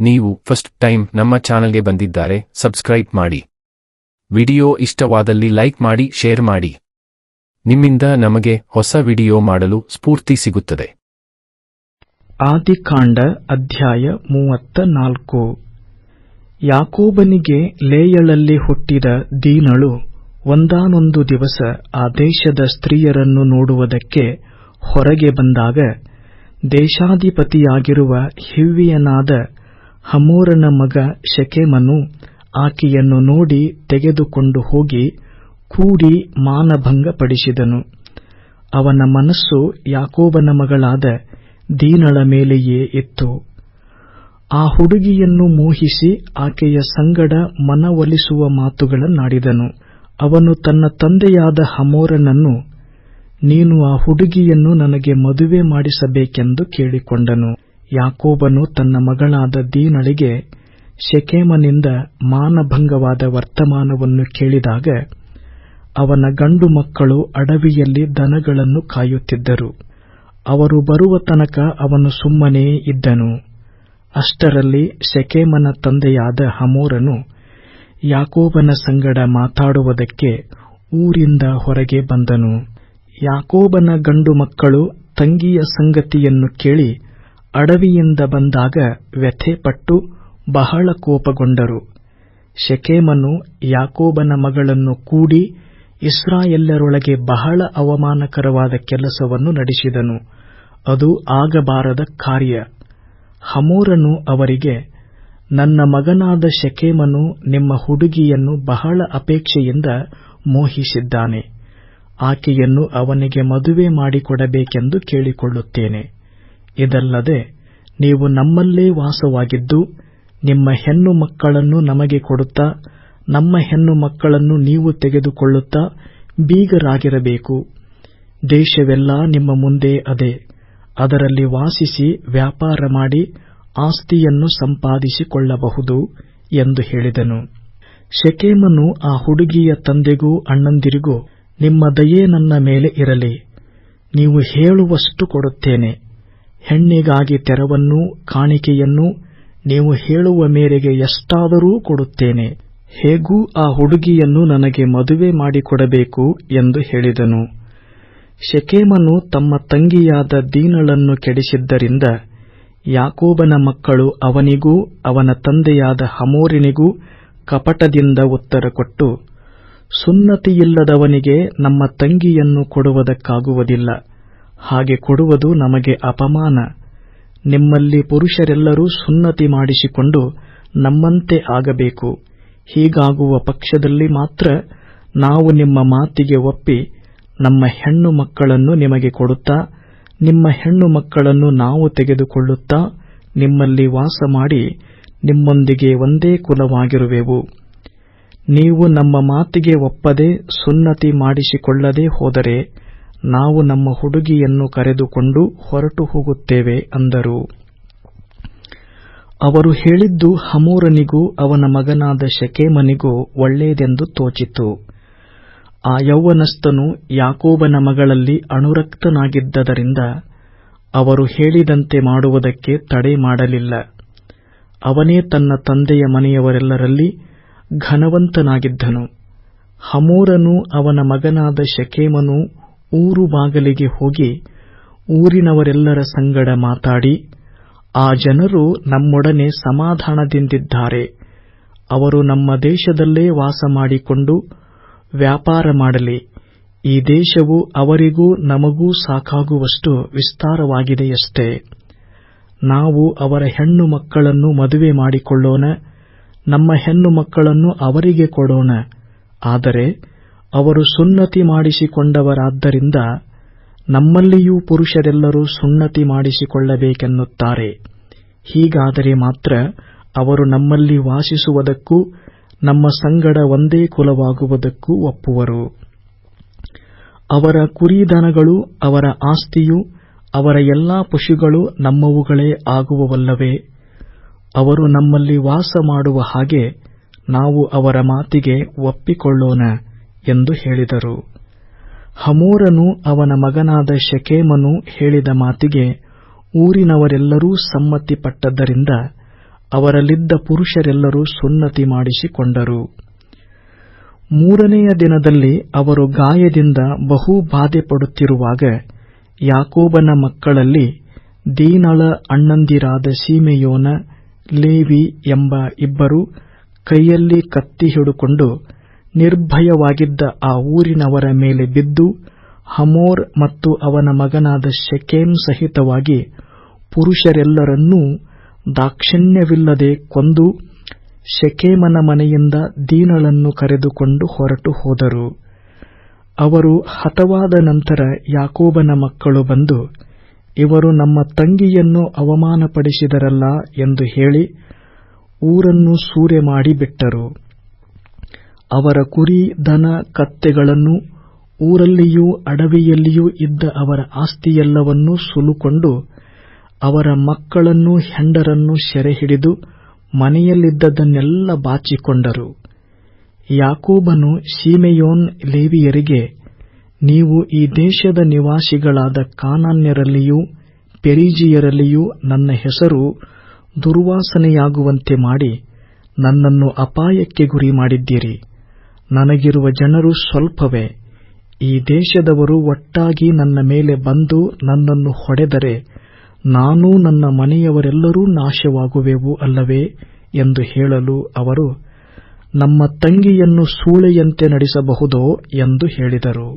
ನೀವು first time ನಮ್ಮ ಚಾನಲ್ಗೆ ಬಂದಿದ್ದಾರೆ, ಸಬ್ಸ್ಕ್ರೈಬ್ ಮಾಡಿ. ವಿಡಿಯೋ ಇಷ್ಟವಾದಲ್ಲಿ ಲೈಕ್ ಮಾಡಿ, ಶೇರ್ ಮಾಡಿ. ನಿಮ್ಮಿಂದ ನಮಗೆ ಹೊಸ ವಿಡಿಯೋ ಮಾಡಲು ಸ್ಫೂರ್ತಿ ಸಿಗುತ್ತದೆ. ಆದಿಕಾಂಡ ಅಧ್ಯಾಯ ಮೂವತ್ತ ನಾಲ್ಕು ಯಾಕೋಬನಿಗೆ ಲೇಯಳಲ್ಲಿ ಹುಟ್ಟಿದ ದೀನಳು ಒಂದಾನೊಂದು ದಿವಸ ಆ ದೇಶದ ಸ್ತ್ರೀಯರನ್ನು ನೋಡುವುದಕ್ಕೆ ಹೊರಗೆ ಬಂದಾಗ ದೇಶಾಧಿಪತಿಯಾಗಿರುವ ಹಿವ್ವಿಯನಾದ ಹಮೋರನ ಮಗ ಶೆಕೆಮನು ಆಕೆಯನ್ನು ನೋಡಿ ತೆಗೆದುಕೊಂಡು ಹೋಗಿ ಕೂಡಿ ಮಾನಭಂಗಪಡಿಸಿದನು. ಅವನ ಮನಸ್ಸು ಯಾಕೋಬನ ಮಗಳಾದ ದೀನಳ ಮೇಲೆಯೇ ಇತ್ತು. ಆ ಹುಡುಗಿಯನ್ನು ಮೋಹಿಸಿ ಆಕೆಯ ಸಂಗಡ ಮನವೊಲಿಸುವ ಮಾತುಗಳನ್ನಾಡಿದನು. ಅವನು ತನ್ನ ತಂದೆಯಾದ ಹಮೋರನನ್ನು, ನೀನು ಆ ಹುಡುಗಿಯನ್ನು ನನಗೆ ಮದುವೆ ಮಾಡಿಸಬೇಕೆಂದು ಕೇಳಿಕೊಂಡನು. ಯಾಕೋಬನು ತನ್ನ ಮಗಳಾದ ದೀನಳಿಗೆ ಶೆಕೇಮನಿಂದ ಮಾನಭಂಗವಾದ ವರ್ತಮಾನವನ್ನು ಕೇಳಿದಾಗ ಅವನ ಗಂಡು ಮಕ್ಕಳು ಅಡವಿಯಲ್ಲಿ ದನಗಳನ್ನು ಕಾಯುತ್ತಿದ್ದರು. ಅವರು ಬರುವ ತನಕ ಅವನು ಸುಮ್ಮನೇ ಇದ್ದನು. ಅಷ್ಟರಲ್ಲಿ ಶೆಕೇಮನ ತಂದೆಯಾದ ಹಮೋರನು ಯಾಕೋಬನ ಸಂಗಡ ಮಾತಾಡುವುದಕ್ಕೆ ಊರಿಂದ ಹೊರಗೆ ಬಂದನು. ಯಾಕೋಬನ ಗಂಡು ಮಕ್ಕಳು ತಂಗಿಯ ಸಂಗತಿಯನ್ನು ಕೇಳಿ ಅಡವಿಯಿಂದ ಬಂದಾಗ ವ್ಯಥೆಪಟ್ಟು ಬಹಳ ಕೋಪಗೊಂಡರು. ಶೆಕೇಮನು ಯಾಕೋಬನ ಮಗಳನ್ನು ಕೂಡಿ ಇಸ್ರಾಯೆಲ್ಲರೊಳಗೆ ಬಹಳ ಅವಮಾನಕರವಾದ ಕೆಲಸವನ್ನು ನಡೆಸಿದನು. ಅದು ಆಗಬಾರದ ಕಾರ್ಯ. ಹಮೋರನು ಅವರಿಗೆ, ನನ್ನ ಮಗನಾದ ಶೆಕೇಮನು ನಿಮ್ಮ ಹುಡುಗಿಯನ್ನು ಬಹಳ ಅಪೇಕ್ಷೆಯಿಂದ ಮೋಹಿಸಿದ್ದಾನೆ. ಆಕೆಯನ್ನು ಅವನಿಗೆ ಮದುವೆ ಮಾಡಿಕೊಡಬೇಕೆಂದು ಕೇಳಿಕೊಳ್ಳುತ್ತೇನೆ. ಇದಲ್ಲದೆ ನೀವು ನಮ್ಮಲ್ಲೇ ವಾಸವಾಗಿದ್ದು ನಿಮ್ಮ ಹೆಣ್ಣು ಮಕ್ಕಳನ್ನು ನಮಗೆ ಕೊಡುತ್ತಾ, ನಮ್ಮ ಹೆಣ್ಣು ಮಕ್ಕಳನ್ನು ನೀವು ತೆಗೆದುಕೊಳ್ಳುತ್ತಾ ಬೀಗರಾಗಿರಬೇಕು. ದೇಶವೆಲ್ಲ ನಿಮ್ಮ ಮುಂದೆ ಅದೇ. ಅದರಲ್ಲಿ ವಾಸಿಸಿ ವ್ಯಾಪಾರ ಮಾಡಿ ಆಸ್ತಿಯನ್ನು ಸಂಪಾದಿಸಿಕೊಳ್ಳಬಹುದು ಎಂದು ಹೇಳಿದನು. ಶೆಕೇಮನು ಆ ಹುಡುಗಿಯ ತಂದೆಗೂ ಅಣ್ಣಂದಿರಿಗೂ, ನಿಮ್ಮ ದಯೆ ನನ್ನ ಮೇಲೆ ಇರಲಿ. ನೀವು ಹೇಳುವಷ್ಟು ಕೊಡುತ್ತೇನೆ. ಹೆಣ್ಣಿಗಾಗಿ ತೆರವನ್ನೂ ಕಾಣಿಕೆಯನ್ನೂ ನೀವು ಹೇಳುವ ಮೇರೆಗೆ ಎಷ್ಟಾದರೂ ಕೊಡುತ್ತೇನೆ. ಹೇಗೂ ಆ ಹುಡುಗಿಯನ್ನು ನನಗೆ ಮದುವೆ ಮಾಡಿಕೊಡಬೇಕು ಎಂದು ಹೇಳಿದನು. ಶೆಕೇಮನು ತಮ್ಮ ತಂಗಿಯಾದ ದೀನಳನ್ನು ಕೆಡಿಸಿದ್ದರಿಂದ ಯಾಕೋಬನ ಮಕ್ಕಳು ಅವನಿಗೂ ಅವನ ತಂದೆಯಾದ ಹಮೋರಿನಿಗೂ ಕಪಟದಿಂದ ಉತ್ತರ ಕೊಟ್ಟು, ಸುನ್ನತಿಯಿಲ್ಲದವನಿಗೆ ನಮ್ಮ ತಂಗಿಯನ್ನು ಕೊಡುವುದಕ್ಕಾಗುವುದಿಲ್ಲ. ಹಾಗೆ ಕೊಡುವುದು ನಮಗೆ ಅಪಮಾನ. ನಿಮ್ಮಲ್ಲಿ ಪುರುಷರೆಲ್ಲರೂ ಸುನ್ನತಿ ಮಾಡಿಸಿಕೊಂಡು ನಮ್ಮಂತೆ ಆಗಬೇಕು. ಹೀಗಾಗುವ ಪಕ್ಷದಲ್ಲಿ ಮಾತ್ರ ನಾವು ನಿಮ್ಮ ಮಾತಿಗೆ ಒಪ್ಪಿ ನಮ್ಮ ಹೆಣ್ಣು ಮಕ್ಕಳನ್ನು ನಿಮಗೆ ಕೊಡುತ್ತಾ, ನಿಮ್ಮ ಹೆಣ್ಣು ಮಕ್ಕಳನ್ನು ನಾವು ತೆಗೆದುಕೊಳ್ಳುತ್ತಾ ನಿಮ್ಮಲ್ಲಿ ವಾಸ ಮಾಡಿ ನಿಮ್ಮೊಂದಿಗೆ ಒಂದೇ ಕುಲವಾಗಿರುವೆವು. ನೀವು ನಮ್ಮ ಮಾತಿಗೆ ಒಪ್ಪದೆ ಸುನ್ನತಿ ಮಾಡಿಸಿಕೊಳ್ಳದೆ ಹೋದರೆ ನಾವು ನಮ್ಮ ಹುಡುಗಿಯನ್ನು ಕರೆದುಕೊಂಡು ಹೊರಟು ಹೋಗುತ್ತೇವೆ ಅಂದರು. ಅವರು ಹೇಳಿದ್ದು ಹಮೂರನಿಗೂ ಅವನ ಮಗನಾದ ಶಕೇಮನಿಗೂ ಒಳ್ಳೆಯದೆಂದು ತೋಚಿತು. ಆ ಯೌವನಸ್ಥನು ಯಾಕೋಬನ ಮಗಳಲ್ಲಿ ಅಣುರಕ್ತನಾಗಿದ್ದರಿಂದ ಅವರು ಹೇಳಿದಂತೆ ಮಾಡುವುದಕ್ಕೆ ತಡೆ ಮಾಡಲಿಲ್ಲ. ಅವನೇ ತನ್ನ ತಂದೆಯ ಮನೆಯವರೆಲ್ಲರಲ್ಲಿ ಘನವಂತನಾಗಿದ್ದನು. ಹಮೂರನು ಅವನ ಮಗನಾದ ಶೆಕೇಮನು ಊರು ಬಾಗಲಿಗೆ ಹೋಗಿ ಊರಿನವರೆಲ್ಲರ ಸಂಗಡ ಮಾತಾಡಿ, ಆ ಜನರು ನಮ್ಮೊಡನೆ ಸಮಾಧಾನದಿಂದಿದ್ದಾರೆ. ಅವರು ನಮ್ಮ ದೇಶದಲ್ಲೇ ವಾಸ ಮಾಡಿಕೊಂಡು ವ್ಯಾಪಾರ ಮಾಡಲಿ. ಈ ದೇಶವು ಅವರಿಗೂ ನಮಗೂ ಸಾಕಾಗುವಷ್ಟು ವಿಸ್ತಾರವಾಗಿದೆಯಷ್ಟೇ. ನಾವು ಅವರ ಹೆಣ್ಣು ಮಕ್ಕಳನ್ನು ಮದುವೆ ಮಾಡಿಕೊಳ್ಳೋಣ, ನಮ್ಮ ಹೆಣ್ಣು ಮಕ್ಕಳನ್ನು ಅವರಿಗೆ ಕೊಡೋಣ. ಆದರೆ ಅವರು ಸುನ್ನತಿ ಮಾಡಿಸಿಕೊಂಡವರಾದ್ದರಿಂದ ನಮ್ಮಲ್ಲಿಯೂ ಪುರುಷರೆಲ್ಲರೂ ಸುನ್ನತಿ ಮಾಡಿಸಿಕೊಳ್ಳಬೇಕೆನ್ನುತ್ತಾರೆ. ಹೀಗಾದರೆ ಮಾತ್ರ ಅವರು ನಮ್ಮಲ್ಲಿ ವಾಸಿಸುವುದಕ್ಕೂ, ನಮ್ಮ ಸಂಗಡ ಒಂದೇ ಕುಲವಾಗುವುದಕ್ಕೂ ಒಪ್ಪುವರು. ಅವರ ಕುರಿದನಗಳು ಅವರ ಆಸ್ತಿಯು, ಅವರ ಎಲ್ಲಾ ಪಶುಗಳು ನಮ್ಮವುಗಳೇ ಆಗುವವಲ್ಲವೇ? ಅವರು ನಮ್ಮಲ್ಲಿ ವಾಸ ಮಾಡುವ ಹಾಗೆ ನಾವು ಅವರ ಮಾತಿಗೆ ಒಪ್ಪಿಕೊಳ್ಳೋಣ. ಎಂದು ಹೇಳಿದರು. ಹಮೋರನು ಅವನ ಮಗನಾದ ಶಕೇಮನು ಹೇಳಿದ ಮಾತಿಗೆ ಊರಿನವರೆಲ್ಲರೂ ಸಮ್ಮತಿಪಟ್ಟದ್ದರಿಂದ ಅವರಲ್ಲಿದ್ದ ಪುರುಷರೆಲ್ಲರೂ ಸುನ್ನತಿ ಮಾಡಿಸಿಕೊಂಡರು. ಮೂರನೆಯ ದಿನದಲ್ಲಿ ಅವರು ಗಾಯದಿಂದ ಬಹು ಬಾಧೆಪಡುತ್ತಿರುವಾಗ ಯಾಕೋಬನ ಮಕ್ಕಳಲ್ಲಿ ದೀನಳ ಅಣ್ಣಂದಿರಾದ ಸೀಮೆಯೋನ, ಲೇವಿ ಎಂಬ ಇಬ್ಬರು ಕೈಯಲ್ಲಿ ಕತ್ತಿ ಹಿಡುಕೊಂಡು ನಿರ್ಭಯವಾಗಿದ್ದ ಆ ಊರಿನವರ ಮೇಲೆ ಬಿದ್ದು, ಹಮೋರ್ ಮತ್ತು ಅವನ ಮಗನಾದ ಶೆಕೇಮ್ ಸಹಿತವಾಗಿ ಪುರುಷರೆಲ್ಲರನ್ನೂ ದಾಕ್ಷಿಣ್ಯವಿಲ್ಲದೆ ಕೊಂದು ಶೆಕೇಮನ ಮನೆಯಿಂದ ದೀನಳನ್ನು ಕರೆದುಕೊಂಡು ಹೊರಟು ಹೋದರು. ಅವರು ಹತವಾದ ನಂತರ ಯಾಕೋಬನ ಮಕ್ಕಳು ಬಂದು, ಇವರು ನಮ್ಮ ತಂಗಿಯನ್ನು ಅವಮಾನಪಡಿಸಿದರಲ್ಲ ಎಂದು ಹೇಳಿ ಊರನ್ನು ಸೂರೆ ಮಾಡಿ ಬಿಟ್ಟರು. ಅವರ ಕುರಿ, ದನ, ಕತ್ತೆಗಳನ್ನು ಊರಲ್ಲಿಯೂ ಅಡವಿಯಲ್ಲಿಯೂ ಇದ್ದ ಅವರ ಆಸ್ತಿಯೆಲ್ಲವನ್ನೂ ಸುಲುಕೊಂಡು ಅವರ ಮಕ್ಕಳನ್ನು ಹೆಂಡರನ್ನು ಸೆರೆ ಹಿಡಿದು ಮನೆಯಲ್ಲಿದ್ದದನ್ನೆಲ್ಲ ಬಾಚಿಕೊಂಡರು. ಯಾಕೋಬನು ಸೀಮೆಯೋನ್ ಲೇವಿಯರಿಗೆ, ನೀವು ಈ ದೇಶದ ನಿವಾಸಿಗಳಾದ ಕಾನಾನ್ಯರಲ್ಲಿಯೂ ಪೆರಿಜಿಯರಲ್ಲಿಯೂ ನನ್ನ ಹೆಸರು ದುರ್ವಾಸನೆಯಾಗುವಂತೆ ಮಾಡಿ ನನ್ನನ್ನು ಅಪಾಯಕ್ಕೆ ಗುರಿ ಮಾಡಿದ್ದೀರಿ ನನಗಿರುವ ಜನರು ಸ್ವಲ್ಪವೇ. ಈ ದೇಶದವರು ಒಟ್ಟಾಗಿ ನನ್ನ ಮೇಲೆ ಬಂದು ನನ್ನನ್ನು ಹೊಡೆದರೆ ನಾನೂ ನನ್ನ ಮನೆಯವರೆಲ್ಲರೂ ನಾಶವಾಗುವೆವು ಅಲ್ಲವೇ ಎಂದು ಹೇಳಲು ಅವರು, ನಮ್ಮ ತಂಗಿಯನ್ನು ಸೂಳೆಯಂತೆ ನಡೆಸಬಹುದೋ ಎಂದು ಹೇಳಿದರು.